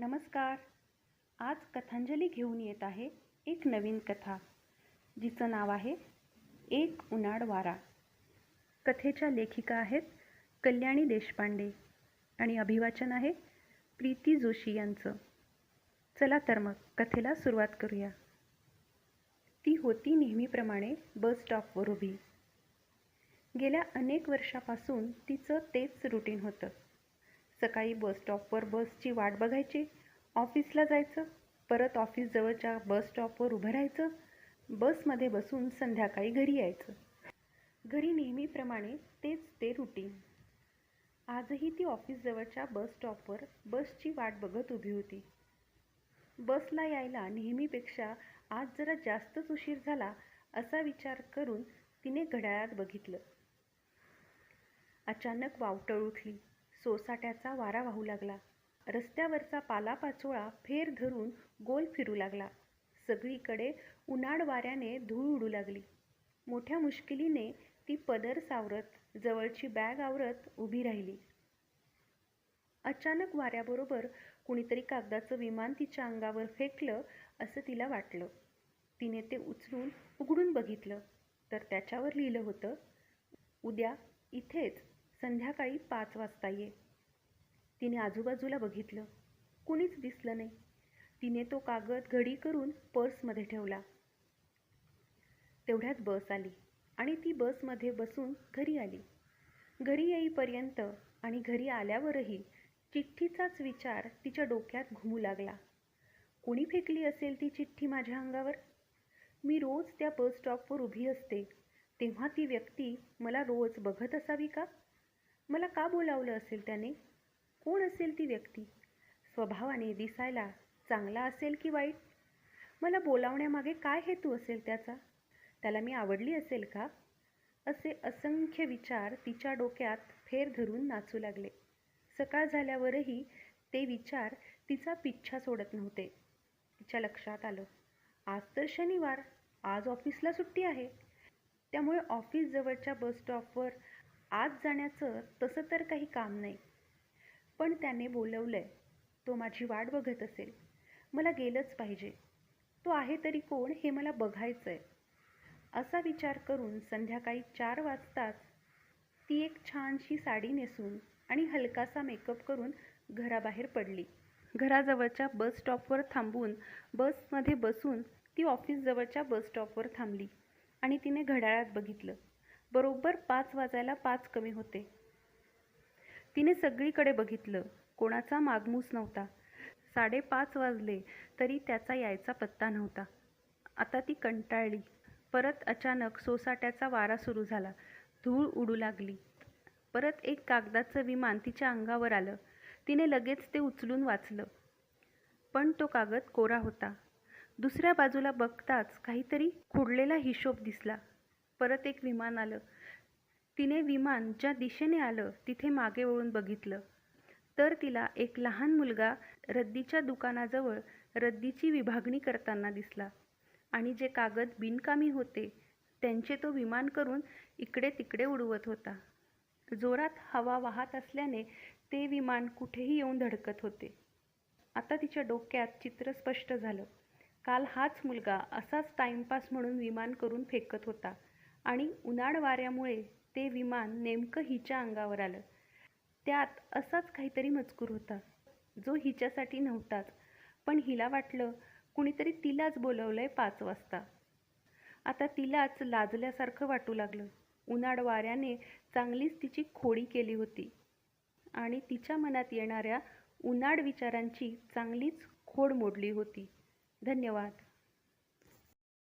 नमस्कार. आज कथांजली घेऊन येत आहे एक नवीन कथा जिचं नाव आहे एक उन्हाळ वारा. कथेच्या लेखिका आहेत कल्याणी देशपांडे आणि अभिवाचन आहे प्रीती जोशी यांचं. चला तर मग कथेला सुरुवात करूया. ती होती नेहमीप्रमाणे बस स्टॉपवर उभी. गेल्या अनेक वर्षापासून तिचं तेच रुटीन होतं. सकाळी बस स्टॉपवर बसची वाट बघायची. ऑफिसला जायचं. परत ऑफिसजवळच्या बस स्टॉपवर उभं राहायचं. बसमध्ये बसून संध्याकाळी घरी यायचं. घरी नेहमीप्रमाणे तेच ते रुटीन आजही ती ऑफिसजवळच्या बस स्टॉपवर बसची वाट बघत उभी होती. बसला यायला नेहमीपेक्षा आज जरा जास्तच उशीर झाला असा विचार करून तिने घड्याळात बघितलं. अचानक वावटळ उठली. सोसाट्याचा वारा वाहू लागला. रस्त्यावरचा पालापाचोळा फेर धरून गोल फिरू लागला. सगळीकडे उन्हाळ वाऱ्याने धूळ उडू लागली. मोठ्या मुश्किलीने ती पदर सावरत जवळची बॅग आवरत उभी राहिली. अचानक वाऱ्याबरोबर कुणीतरी कागदाचं विमान तिच्या अंगावर फेकलं असं तिला वाटलं. तिने ते उचलून उघडून बघितलं. तर त्याच्यावर लिहिलं होतं उद्या इथेच संध्याकाळी पाच वाजता ये. तिने आजूबाजूला बघितलं. कुणीच दिसलं नाही. तिने तो कागद घडी करून पर्समध्ये ठेवला. तेवढ्यात बस आली आणि ती बसमध्ये बसून घरी आली. घरी येईपर्यंत आणि घरी आल्यावरही चिठ्ठीचाच विचार तिच्या डोक्यात घुमू लागला. कुणी फेकली असेल ती चिठ्ठी माझ्या अंगावर? मी रोज त्या बस स्टॉपवर उभी असते. तेव्हा ती व्यक्ती मला रोज बघत असावी का? मला का बोलावलं असेल त्याने? कोण असेल ती व्यक्ती? स्वभावाने दिसायला चांगला असेल की वाईट? मला बोलावण्यामागे काय हेतू असेल त्याचा? त्याला मी आवडली असेल का? असे असंख्य विचार तिच्या डोक्यात फेर धरून नाचू लागले. सकाळ झाल्यावरही ते विचार तिचा पिच्छा सोडत नव्हते. तिच्या लक्षात आलं आज तर शनिवार आज ऑफिसला सुट्टी आहे. त्यामुळे ऑफिस जवळच्या बस स्टॉपवर आज जाण्याचं तसं तर काही काम नाही. पण त्याने बोलवलंय तो माझी वाट बघत असेल. मला गेलंच पाहिजे. तो आहे तरी कोण हे मला बघायचं आहे असा विचार करून संध्याकाळी चार वाजताच ती एक छानशी साडी नेसून आणि हलकासा मेकअप करून घराबाहेर पडली. घराजवळच्या बस स्टॉपवर थांबून बसमध्ये बसून ती ऑफिसजवळच्या बस स्टॉपवर थांबली आणि तिने घड्याळात बघितलं. बरोबर पाच वाजायला पाच कमी होते. तिने सगळीकडे बघितलं. कोणाचा मागमूस नव्हता. साडेपाच वाजले तरी त्याचा यायचा पत्ता नव्हता. आता ती कंटाळली. परत अचानक सोसाट्याचा वारा सुरू झाला. धूळ उडू लागली. परत एक कागदाचं विमान तिच्या अंगावर आलं. तिने लगेच ते उचलून वाचलं. पण तो कागद कोरा होता. दुसऱ्या बाजूला बघताच काहीतरी खुडलेला हिशोब दिसला. परत एक विमान आलं. तिने विमान ज्या दिशेने आलं तिथे मागे वळून बघितलं. तर तिला एक लहान मुलगा रद्दीच्या दुकानाजवळ रद्दीची विभागणी करताना दिसला. आणि जे कागद बिनकामी होते त्यांचे तो विमान करून इकडे तिकडे उडवत होता. जोरात हवा वाहत असल्याने ते विमान कुठेही येऊन धडकत होते. आता तिच्या डोक्यात चित्र स्पष्ट झालं. काल हाच मुलगा असाच टाइमपास म्हणून विमान करून फेकत होता. आणि उन्हाळ वाऱ्यामुळे ते विमान नेमकं हिच्या अंगावर आलं. त्यात असाच काहीतरी मजकूर होता जो हिच्यासाठी नव्हताच पण हिला वाटलं कुणीतरी तिलाच बोलवलंय पाच वाजता. आता तिलाच लाजल्यासारखं वाटू लागलं. उन्हाळ वाऱ्याने चांगलीच तिची खोडी केली होती. आणि तिच्या मनात येणाऱ्या उन्हाळ विचारांची चांगलीच खोड मोडली होती. धन्यवाद.